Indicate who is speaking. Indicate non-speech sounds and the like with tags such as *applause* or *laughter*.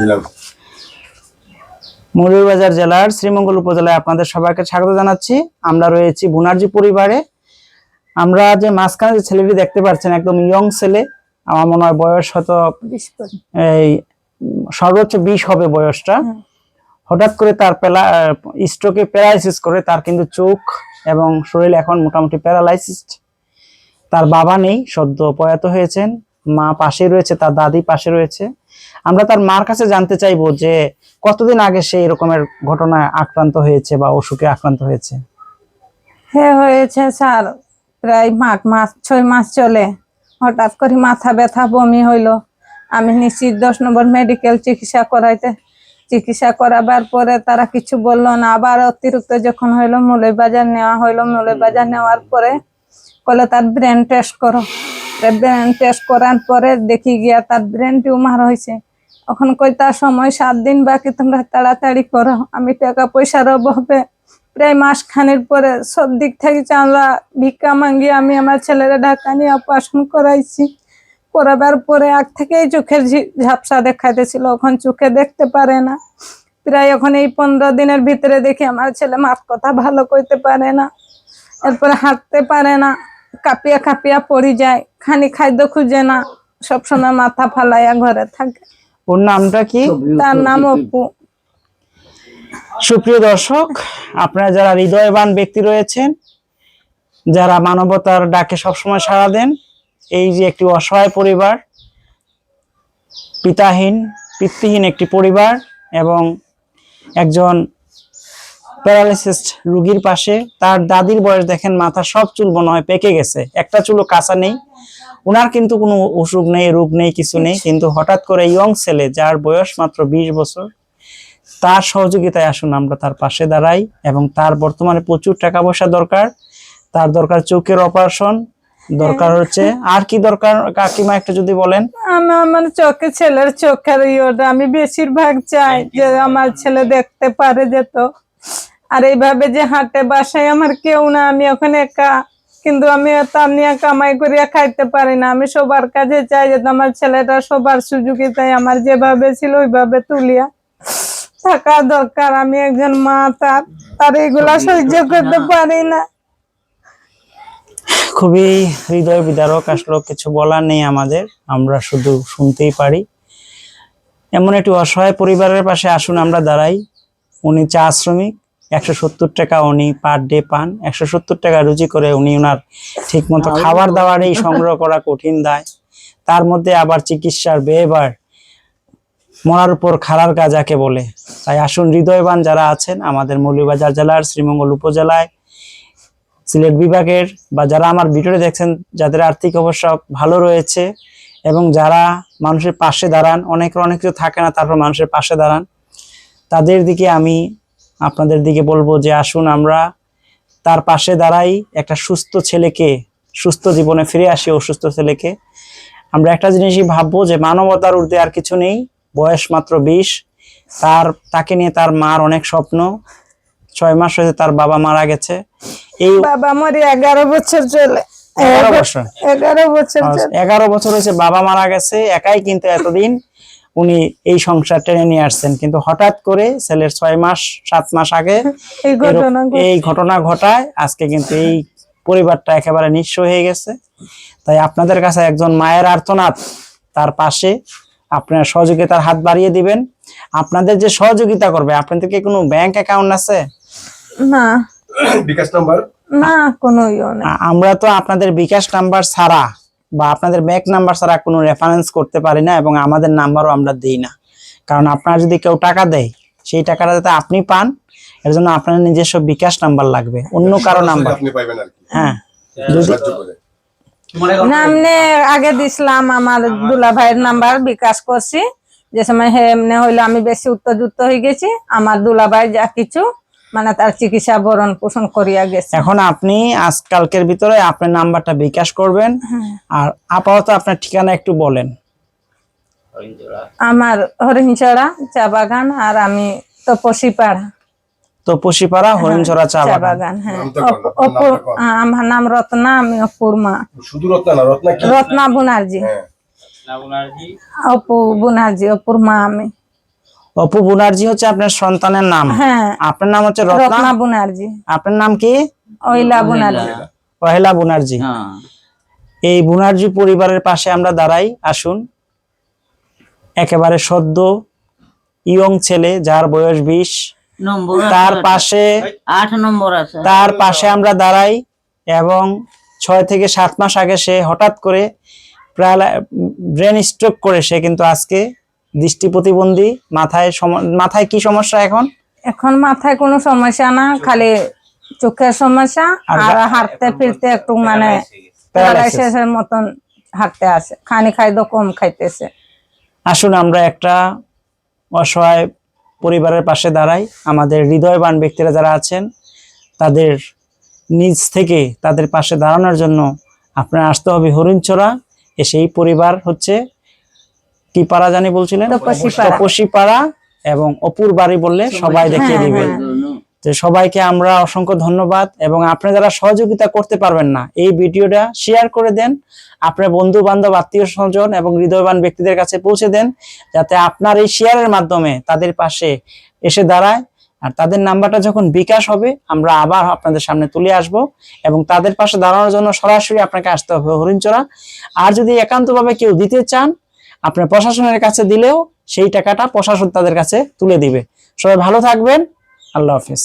Speaker 1: দিলাম।
Speaker 2: মৌলভীবাজার জেলার শ্রীমঙ্গল উপজেলায় আপনাদের সবাইকে স্বাগত জানাচ্ছি। আমরা রয়েছি বুনার্জি পরিবারে। আমরা যে মাঝখানে যে ছেলেটি দেখতে পাচ্ছেন একদম ইয়ং ছেলে আমার মনে হয় বয়স হয়তো এই সর্বোচ্চ বিশ হবে বয়সটা। হঠাৎ করে তার পেলা স্ট্রোকে প্যারালাইসিস করে তার কিন্তু চোখ এবং শরীর এখন মোটামুটি প্যারালাইসিস তার বাবা নেই সদ্য প্রয়াত হয়েছেন। মা পাশে রয়েছে তার দাদি পাশে রয়েছে। আমরা তার মার কাছে জানতে চাইব যে কতদিন আগে সে এরকমের ঘটনায় আক্রান্ত হয়েছে বা অসুখে আক্রান্ত হয়েছে?
Speaker 3: হ্যাঁ হয়েছে স্যার। প্রায় মাঘ মাস, ছয় মাস চলে। হঠাৎ করে মাথা ব্যথা, বমি হইল। আমি নিশ্চিত দশ নম্বর মেডিকেল চিকিৎসা করাইতে। চিকিৎসা করাবার পরে তারা কিছু বলল না। আবার অতিরিক্ত যখন হইল মূলের বাজার নেওয়া হইল। মূলের বাজার নেওয়ার পরে বলে তার ব্রেন টেস্ট করো। ব্রেন টেস্ট করার পরে দেখি গিয়া তার ব্রেন টিউমার হয়েছে এখন কই তার সময় সাত দিন বাকি, তোমরা তাড়াতাড়ি করো। আমি টাকা পয়সার অভাবে প্রায় মাস খানের পরে সব দিক থেকে চাঁদা, ভিক্ষা মাঙ্গি আমি আমার ছেলেরা ঢাকা নিয়ে অপারেশন করাইছি। করাবার পরে আগ থেকেই চোখের ঝাপসা দেখাইতেছিল এখন চোখে দেখতে পারে না। প্রায় এখন এই পনেরো দিনের ভিতরে দেখি আমার ছেলে মার কথা ভালো করতে পারে না, এরপরে হাঁটতে পারে না, কাঁপিয়া কাঁপিয়া পড়ি যায়, খানি খাদ্য খুঁজে না, সবসময় মাথা ফালাইয়া ঘরে থাকে।
Speaker 2: ওর নামটা কি?
Speaker 3: তার নাম অপু
Speaker 2: সুপ্রিয় দর্শক আপনারা যারা হৃদয়বান ব্যক্তি রয়েছেন যারা মানবতার ডাকে সবসময় সাড়া দেন এই যে একটি অসহায় পরিবার পিতাহীন পিতৃহীন একটি পরিবার এবং একজন প্যারালাইসিস রুগীর পাশে। তার দাদির বয়স দেখেন, মাথা সব চুল মনে হয়, পেকে গেছে। একটা চুলও কাঁচা নেই। ওনার কিন্তু কোনো অসুখ নেই, রোগ নেই, কিছু নেই। কিন্তু হঠাৎ করে ইয়ং ছেলে, যার বয়স মাত্র বিশ বছর, তার সহযোগিতায় আসুন, আমরা তার পাশে দাঁড়াই। এবং তার বর্তমানে প্রচুর টাকা পয়সা দরকার। তার দরকার চোখের অপারেশন, দরকার হচ্ছে, আর কি দরকার? কাকিমা, একটু যদি বলেন।
Speaker 3: আমি আমার চোখে ছেলের চোখের আমি বেশিরভাগ চাই যে আমার ছেলে দেখতে পারে যেত আর এইভাবে যে হাঁটে বাসায় আমার কেউ না আমি ওখানে একা। কিন্তু আমি তার নিয়ে কামাই করিয়া খাইতে পারি না। আমি সবার কাছে চাই যে আমার ছেলেটা সবার সুযোগিতায় আমার যেভাবে ছিল ওইভাবে তুলিয়া। থাকা দরকার আমি একজন মা তার তার এগুলা সহ্য করতে পারি না।
Speaker 2: খুবই হৃদয় বিদারক আসলে কিছু বলার নেই আমাদের আমরা শুধু শুনতেই পারি। এমন একটি অসহায় পরিবারের পাশে আসুন আমরা দাঁড়াই। উনি চা শ্রমিক একশো সত্তর টাকা উনি পার ডে পান। একশো সত্তর টাকা রুজি করে উনি ওনার ঠিক মতো খাবার দাবারই সংগ্রহ করা কঠিন দায়। তার মধ্যে আবার চিকিৎসার ব্যয়বার মরার উপর খাড়ার কাজ যাকে বলে। তাই আসুন হৃদয়বান যারা আছেন আমাদের মৌলভীবাজার জেলার শ্রীমঙ্গল উপজেলায় সিলেট বিভাগের বা যারা আমার ভিডিওটি দেখছেন যাদের আর্থিক অবস্থা ভালো রয়েছে এবং যারা মানুষের পাশে দাঁড়ান অনেকের অনেক কিছু থাকে না তারপর মানুষের পাশে দাঁড়ান তাদের দিকে আমি আপনাদের দিকে বলব যে আসুন আমরা তার পাশে দাঁড়াই একটা সুস্থ ছেলেকে সুস্থ জীবনে ফিরে আসি অসুস্থ ছেলেকে। আমরা একটা জিনিসই ভাববো যে মানবতার ঊর্ধ্বে আর কিছু নেই বয়স মাত্র বিশ। তার তাকে নিয়ে তার মার অনেক স্বপ্ন। ছয় মাস হয়েছে তার বাবা মারা গেছে। এই
Speaker 3: বাবা মরি এগারো বছর চলে।
Speaker 2: এগারো বছর।
Speaker 3: এগারো বছর
Speaker 2: এগারো বছর হয়েছে বাবা মারা গেছে একাই কিন্তু এতদিন উনি এই সংসার টেনে নিয়ে আসছেন। কিন্তু হঠাৎ করে ছেলের ছয় মাস সাত মাস আগে *laughs*
Speaker 3: এই ঘটনা
Speaker 2: এরক- এই ঘটনা ঘটায়। আজকে কিন্তু এই পরিবারটা একেবারে নিঃস্ব হয়ে গেছে। তাই আপনাদের কাছে একজন মায়ের আর্তনাদ তার পাশে আপনার সহযোগিতার হাত বাড়িয়ে দিবেন। আপনাদের যে সহযোগিতা করবে আপনাদের কি কোনো ব্যাংক অ্যাকাউন্ট আছে?
Speaker 3: না।
Speaker 1: বিকাশ নাম্বার?
Speaker 3: না কোনো
Speaker 2: আমরা তো আপনাদের বিকাশ নাম্বার ছাড়া বা আপনাদের ব্যাংক নাম্বার ছাড়া কোনো রেফারেন্স করতে পারি না এবং আমাদের নাম্বারও আমরা দিই না। কারণ আপনার যদি কেউ টাকা দেয় সেই টাকাটা যাতে আপনি পান এর জন্য আপনার নিজস্ব বিকাশ নাম্বার লাগবে অন্য কারও নাম্বার হ্যাঁ।
Speaker 3: নামনে আগে দিছিলাম আমার দুলা ভাইয়ের নাম্বার বিকাশ করছি। যে সময় হে এমনি হইল আমি বেশি উত্তেজিত হয়ে গেছি আমার দুলা ভাই যা কিছু মানে তার চিকিৎসা ভরণ পোষণ করিয়া গেছে।
Speaker 2: এখন আপনি আজকালকের ভিতরে আপনার নাম্বারটা বিকাশ করবেন। আর আপাতত আপনার ঠিকানা একটু বলেন।
Speaker 3: আমার হরিণচড়া চা বাগান আর আমি তপসিপাড়া।
Speaker 2: তো পশিপাড়া হরিণছড়া চা বাগান।
Speaker 3: হ্যাঁ। আমার নাম রত্না আমি অপুর মা
Speaker 1: শুধু রত্না না রত্না কি?
Speaker 3: রত্না বুনার্জি।
Speaker 1: হ্যাঁ।
Speaker 3: অপু বুনার্জি অপুর মা আমি।
Speaker 2: অপু বুনার্জি হচ্ছে আপনার সন্তানের নাম।
Speaker 3: হ্যাঁ।
Speaker 2: আপনার নাম হচ্ছে রত্না?
Speaker 3: বুনার্জি।
Speaker 2: আপনার নাম কি?
Speaker 3: অহিলা বুনার্জি।
Speaker 2: অহিলা। বুনার্জি।
Speaker 4: হ্যাঁ।
Speaker 2: এই বুনার্জি পরিবারের পাশে আমরা দাঁড়াই আসুন। একেবারে সদ্য ইয়ং ছেলে যার বয়স বিশ। তার পাশে
Speaker 4: আট নম্বর আছে।
Speaker 2: তার পাশে আমরা দাঁড়াই এবং ছয় থেকে সাত মাস আগে সে হঠাৎ করে ব্রেন স্ট্রোক করে সে কিন্তু আজকে দৃষ্টি প্রতিবন্ধী মাথায় সম- মাথায় কি সমস্যা এখন?
Speaker 3: এখন মাথায় কোনো সমস্যা না খালি চোখের সমস্যা
Speaker 2: আর
Speaker 3: হাঁটতে ফিরতে একটু মানে প্যারালাইসিসের মতন হাঁটতে আছে খানি খাইতো কম খাইতেছে।
Speaker 2: আসুন আমরা একটা অসহায় পরিবারের পাশে দাঁড়াই। আমাদের হৃদয়বান ব্যক্তিরা যারা আছেন তাদের নিজ থেকে তাদের পাশে দাঁড়ানোর জন্য আপনার আসতে হবে হরিণচড়া এসে এই পরিবার হচ্ছে কি পাড়া জানি বলছিলেন?
Speaker 3: তপসী পাড়া।
Speaker 2: এবং অপুর বাড়ি বললে সবাই দেখিয়ে
Speaker 3: হ্যাঁ,
Speaker 2: দিবে।
Speaker 3: হ্যাঁ।
Speaker 2: সবাইকে আমরা অসংখ্য ধন্যবাদ এবং আপনি যারা সহযোগিতা করতে পারবেন না এই ভিডিওটা শেয়ার করে দেন। আপনার বন্ধু বান্ধব আত্মীয় স্বজন এবং হৃদয়বান ব্যক্তিদের কাছে পৌঁছে দেন যাতে আপনার এই শেয়ারের মাধ্যমে তাদের পাশে এসে দাঁড়ায়। আর তাদের নাম্বারটা যখন বিকাশ হবে আমরা আবার আপনাদের সামনে তুলে আসব এবং তাদের পাশে দাঁড়ানোর জন্য সরাসরি আপনাকে আসতে হবে হরিণচড়া। আর যদি একান্তভাবে কেউ দিতে চান আপনার প্রশাসনের কাছে দিলেও সেই টাকাটা প্রশাসন তাদের কাছে তুলে দিবে। সবাই ভালো থাকবেন। আল্লাহ হাফিজ।